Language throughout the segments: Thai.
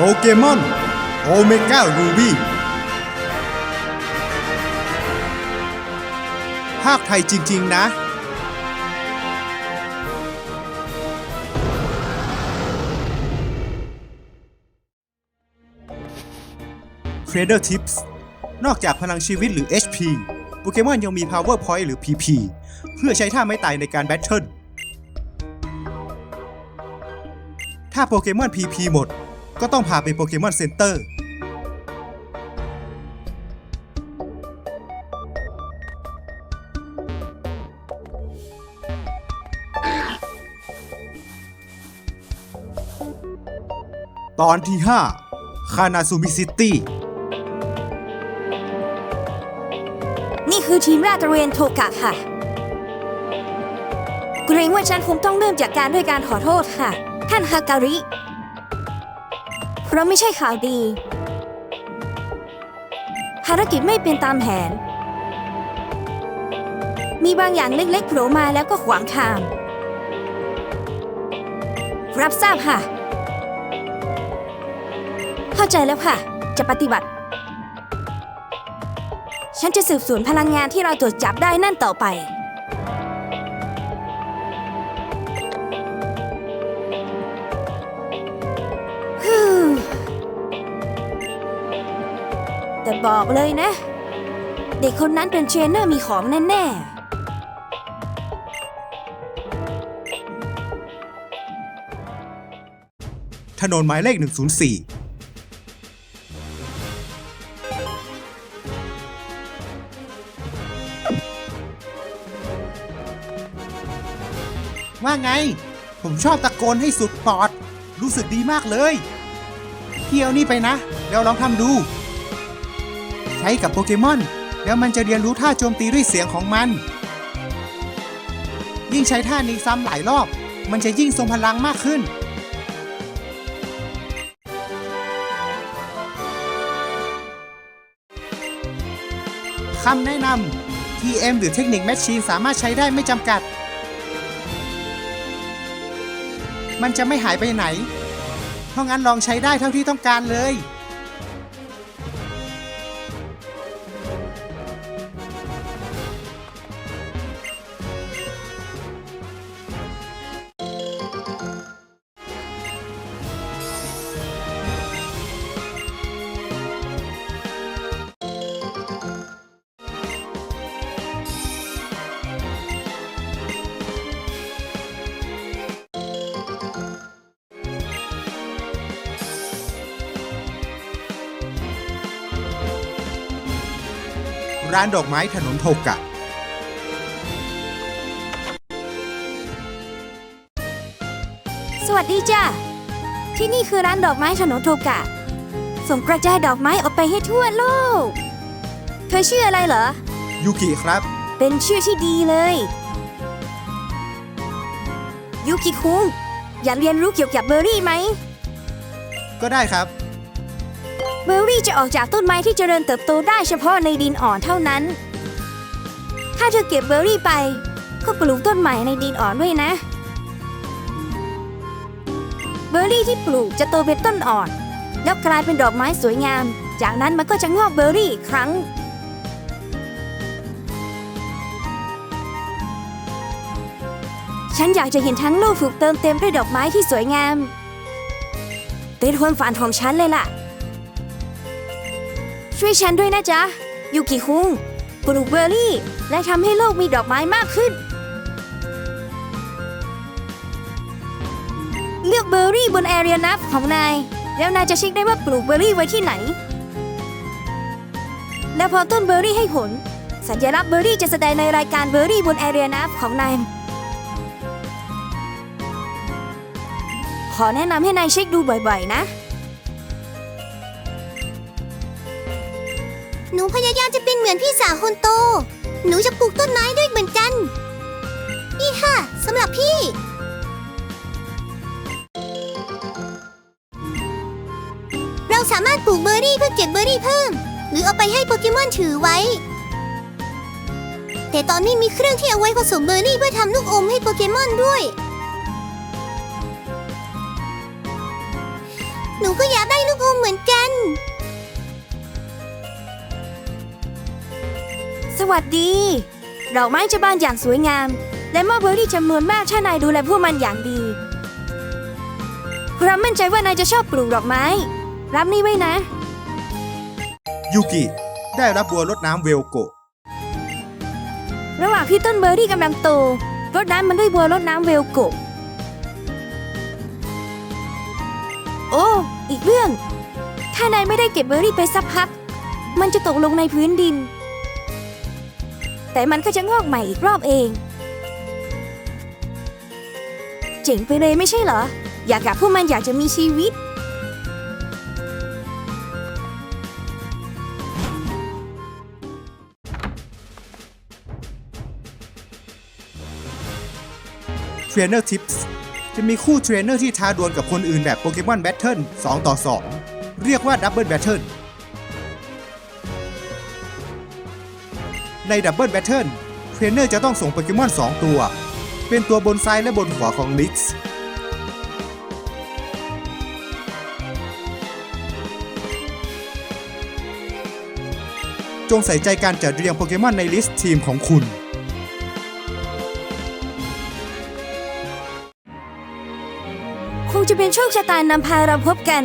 โปเกมอนโอเมก้ารูบี้ภาคไทยจริง ๆ นะ Trader Tips นอกจากพลังชีวิตหรือ HP โปเกมอนยังมี Power Point หรือ PP เพื่อใช้ท่าไม้ตายในการแบทเทิล ถ้าโปเกมอน PP หมด ก็ต้องพาไปโปเกมอนเซ็นเตอร์ ตอนที่ 5 คานาซูมิซิตี้ นี่คือทีมราชตระเวนโทกะค่ะ เกรงว่าฉันคงต้องเริ่มจากการด้วยการขอโทษค่ะ ท่านฮาการิ เพราะไม่ใช่ข่าวดี ภารกิจไม่เป็นตามแผน มีบางอย่างเล็กๆโผล่มาแล้วก็ขวางทาง รับทราบค่ะ เข้าใจแล้วค่ะ จะปฏิบัติ ฉันจะสืบสวนพลังงานที่เราตรวจจับได้นั่นต่อไป บอกเลยนะ เด็กคนนั้นเป็นเทรนเนอร์มีของแน่ถนนหมายเลข 104 ว่าไง ผมชอบตะโกนให้สุดปอด รู้สึกดีมากเลย เที่ยวนี่ไปนะ เดี๋ยวลองทำดู ใช้กับโปเกมอน แล้วมันจะเรียนรู้ท่าโจมตีด้วยเสียงของมัน ยิ่งใช้ท่านี้ซ้ำหลายรอบ มันจะยิ่งทรงพลังมากขึ้น คำแนะนำ TM หรือเทคนิคแมชชีนสามารถใช้ได้ไม่จำกัด มันจะไม่หายไปไหน เพราะงั้นลองใช้ได้เท่าที่ต้องการเลย ร้านดอกไม้ถนนโทกะๆสวัสดีจ้าที่นี่คือร้านดอกไม้ถนนโทกะ ส่งกระจายดอกไม้ออกไปให้ทั่วโลก เธอชื่ออะไรเหรอ ยูกิครับ เป็นชื่อที่ดีเลยยูกิคุงอยากเรียนรู้เกี่ยวกับเบอร์รี่ไหม ก็ได้ครับ เบอร์รี่จะออกจากต้นไม้ที่เจริญเติบโตได้เฉพาะในดินอ่อนเท่านั้น ถ้าเธอเก็บเบอร์รี่ไป ก็ปลูกต้นใหม่ในดินอ่อนด้วยนะ เบอร์รี่ที่ปลูกจะโตเป็นต้นอ่อน แล้วกลายเป็นดอกไม้สวยงาม จากนั้นมันก็จะงอกเบอร์รี่อีกครั้งฉันอยากจะเห็นทั้งโลกถูกเติมเต็มด้วยดอกไม้ที่สวยงาม เป็นความฝันของฉันเลยล่ะ ช่วยฉันด้วยนะจ๊ะ ยูกิคุงปลูกเบอร์รี่ และทำให้โลกมีดอกไม้มากขึ้น เลือกเบอร์รี่บนแอเรียนับของนาย แล้วนายจะเช็คได้ว่าปลูกเบอร์รี่ไว้ที่ไหน และพอต้นเบอร์รี่ให้ผล สัญลักษณ์เบอร์รี่จะแสดงในรายการเบอร์รี่บนแอเรียนับของนายขอแนะนำให้นายเช็คดูบ่อยๆ นะ หนูพยายามจะเป็นเหมือนพี่สาวคนโต หนูจะปลูกต้นไม้ด้วยเหมือนกัน นี่ค่ะสำหรับพี่ เราสามารถปลูกเบอร์รี่เพื่อเก็บเบอร์รี่เพิ่ม หรือเอาไปให้โปเกมอนถือไว้ แต่ตอนนี้มีเครื่องที่เอาไว้ผสมเบอร์รี่เพื่อทำลูกอมให้โปเกมอนด้วย หนูก็อยากได้ลูกอมเหมือนกัน สวัสดีดอกไม้จะบานอย่างสวยงาม และมอบเบอร์รี่จำนวนมากถ้านายดูแลพวกมันอย่างดีเรามั่นใจว่านายจะชอบปลูกดอกไม้ รับนี่ไว้นะ ยูกิ ได้รับบัวรดน้ำเวลโกะระหว่างที่ต้นเบอร์รี่กำลังโตรดน้ำมันด้วยบัวรดน้ำเวลโกะโอ้ อีกเรื่อง ถ้านายไม่ได้เก็บเบอร์รี่ไปสักพัก มันจะตกลงในพื้นดิน แต่มันก็จะงอกใหม่อีกรอบเอง เจ๋งไปเลยไม่ใช่เหรอ อยากกับพวกมันอยากจะมีชีวิต เทรนเนอร์ทิปส์จะมีคู่เทรนเนอร์ที่ท้าดวลกับคนอื่นแบบโปเกมอนแบทเทิล2ต่อ 2 เรียกว่าดับเบิลแบทเทิล ในดับเบิลแบทเทิลเทรนเนอร์จะต้องส่งโปเกมอน 2 ตัว เป็นตัวบนซ้ายและบนขวาของลิสจงใส่ใจการจัดเรียงโปเกมอนในลิสต์ทีมของคุณ คงจะเป็นโชคชะตานำพาเราพบกัน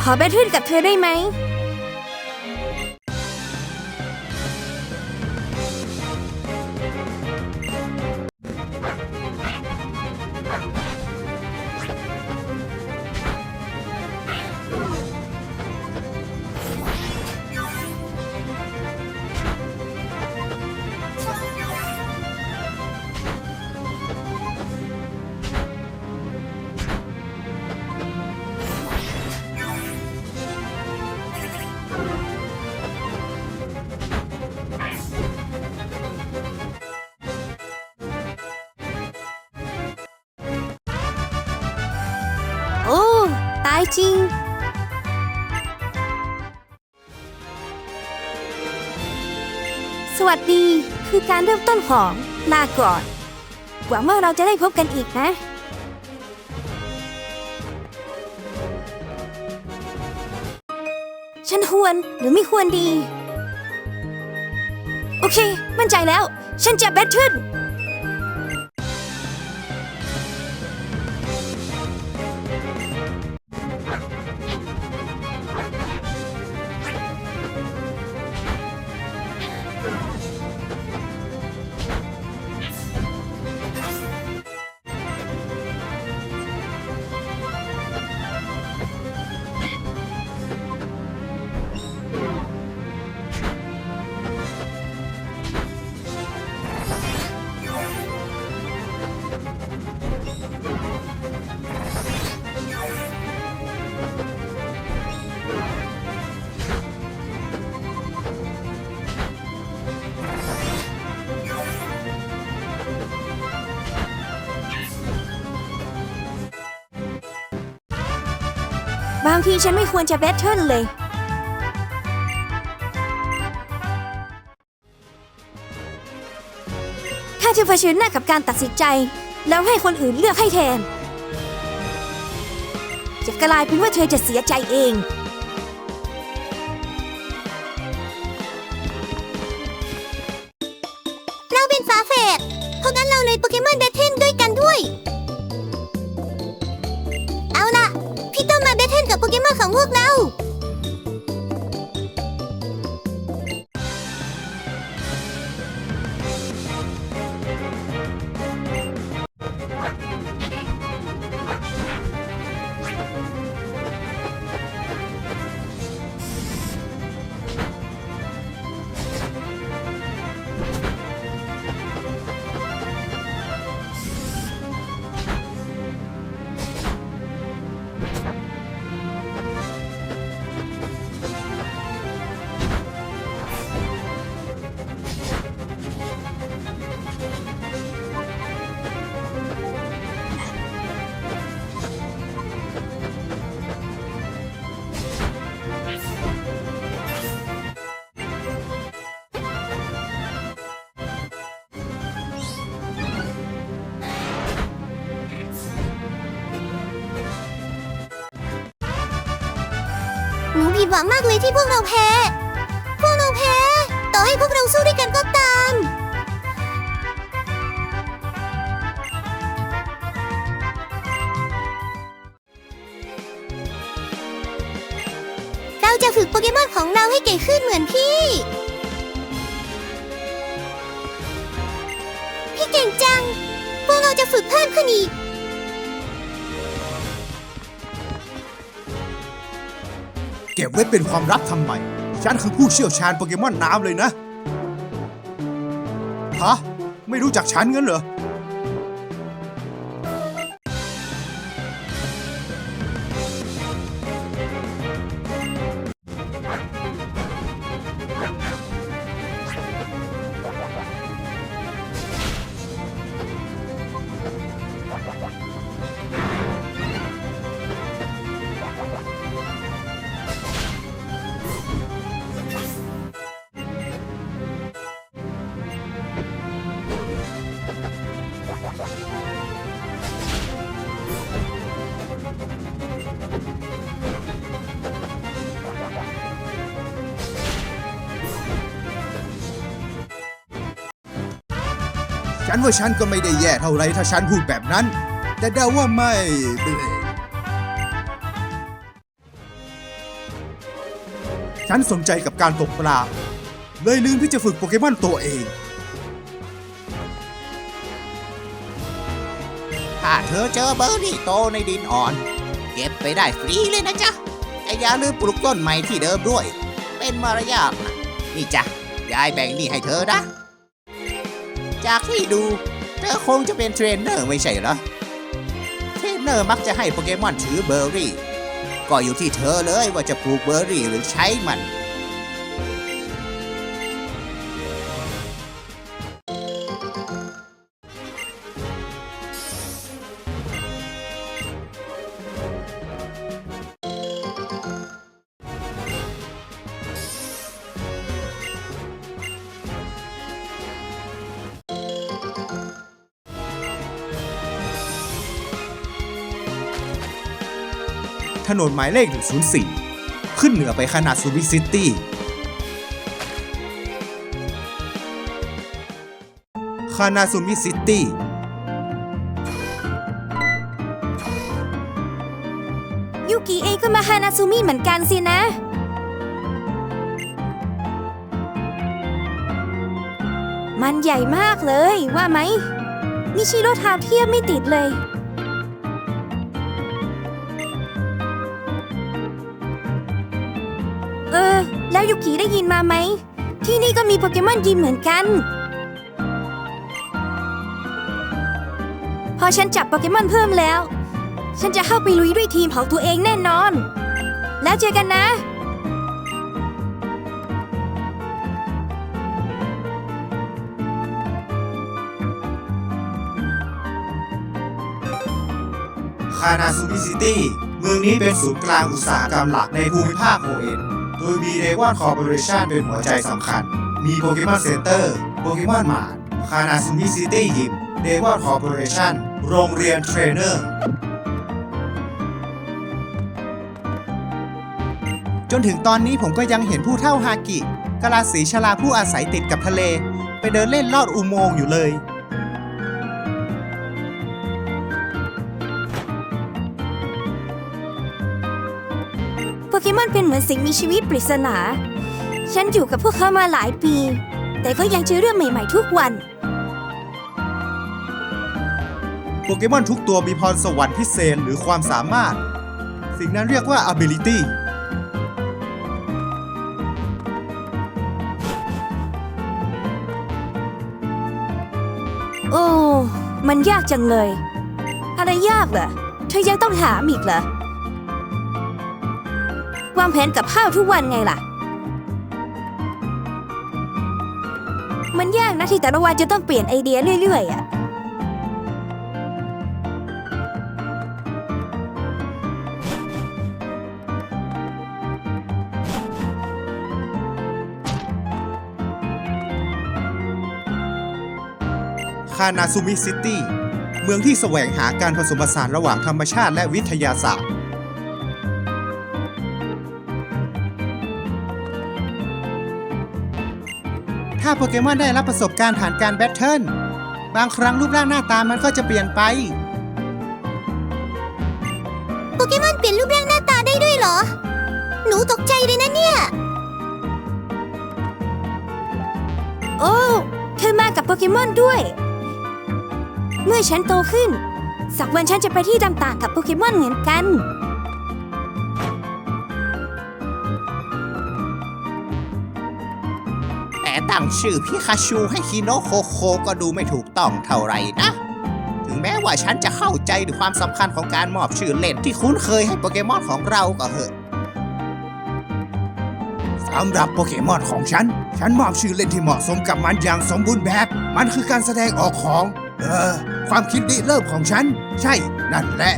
ขอแบทเทิลกับเธอได้ไหม จริง สวัสดีคือการเริ่มต้นของลาก่อน หวังว่าเราจะได้พบกันอีกนะ ฉันควรหรือไม่ควรดี โอเค มั่นใจแล้ว ฉันจะแบทเทิลางทีฉันไม่ควรจะแบทเทิลเลย ถ้าจะเผชิญหน้ากับการตัดสินใจ แล้วให้คนอื่นเลือกให้แทน จะกลายเป็นว่าเธอจะเสียใจเองเราเป็นฝาแฝดเพราะงั้นเราเลยโปเกมอนแบทเทิลด้วยกันด้วย ของพวกเรา หวังมากเลยที่พวกเราแพ้ พวกเราแพ้ ต่อให้พวกเราสู้ด้วยกันก็ตาม เราจะฝึกโปเกมอนของเราให้เก่งขึ้นเหมือนพี่ พี่เก่งจัง พวกเราจะฝึกเพิ่มขึ้นอีก เก็บไว้เป็นความลับทำไม ฉันคือผู้เชี่ยวชาญโปเกมอนน้ำเลยนะ ฮะ ไม่รู้จักฉันงั้นเหรอ ฉันว่าฉันก็ไม่ได้แย่เท่าไรถ้าฉันพูดแบบนั้น แต่เดาว่าไม่ ฉันสนใจกับการตกปลา เลยลืมที่จะฝึกโปเกมอนตัวเอง ถ้าเธอเจอเบอร์รี่โตในดินอ่อน เก็บไปได้ฟรีเลยนะจ๊ะแต่อย่าลืมปลูกต้นใหม่ที่เดิมด้วย เป็นมารยาทนี่จ้ะยายแบ่งนี่ให้เธอนะ จากให้ดู เธอคงจะเป็นเทรนเนอร์ไม่ใช่เหรอ เทรนเนอร์มักจะให้โปเกมอนถือเบอร์รี่ ก็อยู่ที่เธอเลยว่าจะปลูกเบอร์รี่หรือใช้มัน นนหมายเลข 104 ขึ้นเหนือไปขนาดซูบิซิตี้คานาซูมิซิตี้ยูกิเองก็มาฮานาซูมิเหมือนกันสินะ มันใหญ่มากเลยว่าไหมมิชิโร่ทาเทียบไม่ติดเลย แล้วยูกิได้ยินมาไหม ที่นี่ก็มีโปเกมอนยิมเหมือนกัน พอฉันจับโปเกมอนเพิ่มแล้ว ฉันจะเข้าไปลุยด้วยทีมของตัวเองแน่นอน แล้วเจอกันนะคานาซูมิซิตี้ เมืองนี้เป็นศูนย์กลางอุตสาหกรรมหลักในภูมิภาคโอเอ็น โดยมีเดวอนคอร์ปอเรชันเป็นหัวใจสำคัญ มีโปเกมอนเซ็นเตอร์ โปเกมอนมาร์ทคานาซูมิซิตี้ยิม เดวอนคอร์ปอเรชันโรงเรียนเทรนเนอร์ จนถึงตอนนี้ผมก็ยังเห็นผู้เท่าฮากิกะลาสีชลาผู้อาศัยติดกับทะเล ไปเดินเล่นลอดอุโมงค์อยู่เลย โปเกมอนเป็นเหมือนสิ่งมีชีวิตปริศนา ฉันอยู่กับพวกเขามาหลายปี แต่ก็ยังเจอเรื่องใหม่ๆทุกวัน โปเกมอนทุกตัวมีพรสวรรค์พิเศษหรือความสามารถ สิ่งนั้นเรียกว่า ability โอ้ มันยากจังเลย อะไรยากเหรอ เธอยังต้องถามอีกเหรอ วางแผนกับข้าวทุกวันไงล่ะ มันยากนะที่แต่ละวันจะต้องเปลี่ยนไอเดียเรื่อยๆอะ คานาซูมิซิตี้ เมืองที่แสวงหาการผสมผสานระหว่างธรรมชาติและวิทยาศาสตร์าโปเกมอนได้รับประสบการณ์ผ่านการแบทเทิล บางครั้งรูปร่างหน้าตามันก็จะเปลี่ยนไป โปเกมอนเปลี่ยนรูปร่างหน้าตาได้ด้วยเหรอ หนูตกใจเลยนะเนี่ย โอ้เธอมากับโปเกมอนด้วย เมื่อฉันโตขึ้น สักวันฉันจะไปที่ต่างๆกับโปเกมอนเหมือนกัน ตั้งชื่อพิคาชูให้คิโนโคโคก็ดูไม่ถูกต้องเท่าไหร่นะ ถึงแม้ว่าฉันจะเข้าใจถึงความสำคัญของการมอบชื่อเล่นที่คุ้นเคยให้โปเกมอนของเราก็เหอะสำหรับโปเกมอนของฉัน ฉันมอบชื่อเล่นที่เหมาะสมกับมันอย่างสมบูรณ์แบบ มันคือการแสดงออกของ เออ ความคิดริเริ่มของฉัน ใช่ นั่นแหละ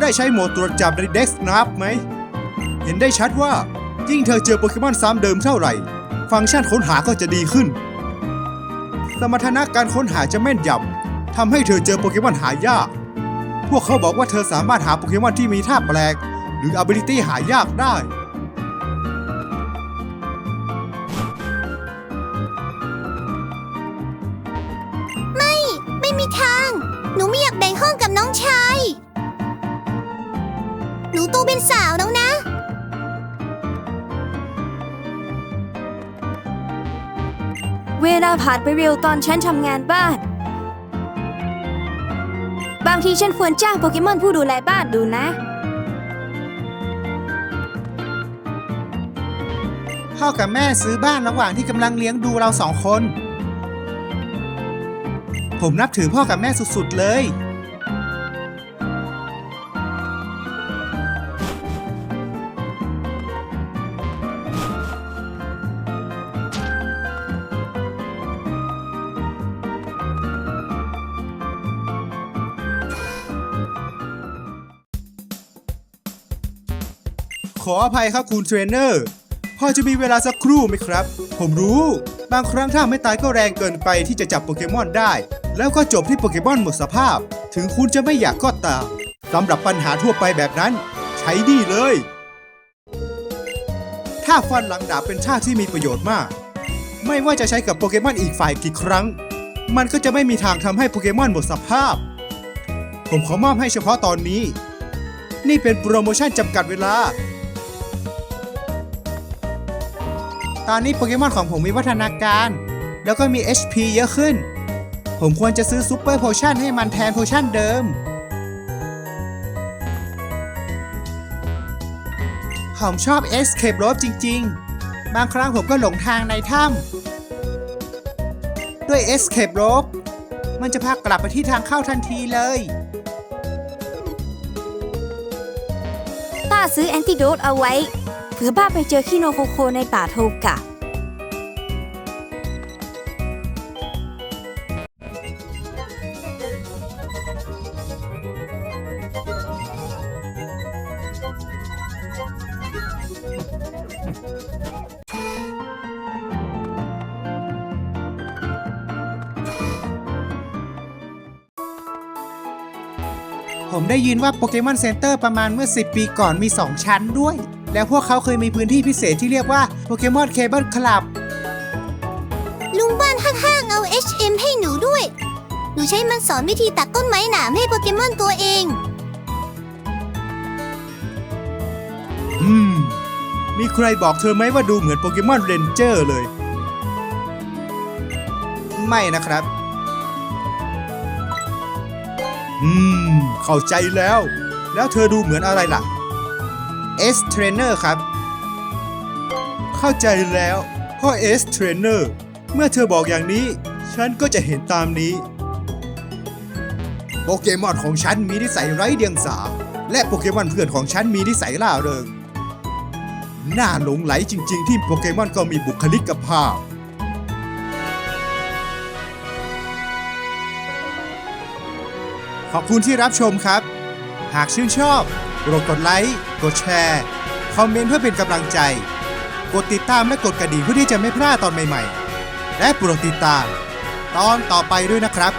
ได้ใช้โหมดตรวจจับในเด็กสนับไหม เห็นได้ชัดว่ายิ่งเธอเจอโปเกมอนซ้ำเดิมเท่าไหร่ ฟังก์ชันค้นหาก็จะดีขึ้น สมรรถนะการค้นหาจะแม่นยำทำให้เธอเจอโปเกมอนหายาก พวกเขาบอกว่าเธอสามารถหาโปเกมอนที่มีท่าแปลก หรือ ability หายากได้ไม่ ไม่มีทาง หนูไม่อยากแบ่งห้องกับน้องชาย เป็นสาวแล้วนะ เวลาผ่านไปเร็วตอนฉันทำงานบ้าน บางทีฉันควรจ้างโปเกมอนผู้ดูแลบ้านดูนะ พ่อกับแม่ซื้อบ้านระหว่างที่กำลังเลี้ยงดูเราสองคน ผมนับถือพ่อกับแม่สุดๆเลย ออภัยครับคุณเทรนเนอร์พอจะมีเวลาสักครู่ไหมครับ ผมรู้ บางครั้งถ้าไม่ตายก็แรงเกินไปที่จะจับโปเกมอนได้ แล้วก็จบที่โปเกมอนหมดสภาพ ถึงคุณจะไม่อยากก็ตามสำหรับปัญหาทั่วไปแบบนั้น ใช้นี่เลย ท่าฟันหลังดาบเป็นท่าที่มีประโยชน์มาก ไม่ว่าจะใช้กับโปเกมอนอีกฝ่ายกี่ครั้ง มันก็จะไม่มีทางทำให้โปเกมอนหมดสภาพ ผมขอมอบให้เฉพาะตอนนี้ นี่เป็นโปรโมชั่นจำกัดเวลา ตอนนี้โปเกมอนของผมมีวัฒนาการ แล้วก็มี HP เยอะขึ้น ผมควรจะซื้อซูเปอร์โพชั่นให้มันแทนโพชั่นเดิม ผมชอบ Escape Rope จริง ๆ บางครั้งผมก็หลงทางในถ้ำด้วย Escape Rope มันจะพากลับไปที่ทางเข้าทันทีเลย ป้าซื้อแอนติโดดเอาไว้ ผื่อป้าไปเจอคิโนโคโคในป่าโทกะ ผมได้ยินว่าโปเกมอนเซ็นเตอร์ประมาณเมื่อ 10 ปีก่อนมี 2 ชั้นด้วย แล้วพวกเขาเคยมีพื้นที่พิเศษที่เรียกว่าโปเกมอนเคเบิลคลับ ลุงบ้านข้างๆเอา HM ให้หนูด้วย หนูใช้มันสอนวิธีตัดต้นไม้หนามให้โปเกมอนตัวเอง อืม มีใครบอกเธอไหมว่าดูเหมือนโปเกมอนเรนเจอร์เลย ไม่นะครับ อืม เข้าใจแล้ว แล้วเธอดูเหมือนอะไรล่ะ S Trainer ครับ เข้าใจแล้วพ่อ S Trainer เมื่อเธอบอกอย่างนี้ ฉันก็จะเห็นตามนี้ โปเกมอนของฉันมีนิสัยไร้เดียงสา และโปเกมอนเพื่อนของฉันมีนิสัยล่าเริงน่าหลงไหลจริง ๆ ที่โปเกมอนก็มีบุคลิกภาพ ขอบคุณที่รับชมครับ หากชื่นชอบ โปรดกดไลค์ กดแชร์ คอมเมนต์เพื่อเป็นกำลังใจ กดติดตามและกดกระดิ่งเพื่อที่จะไม่พลาดตอนใหม่ๆ และโปรดติดตาม ตอนต่อไปด้วยนะครับ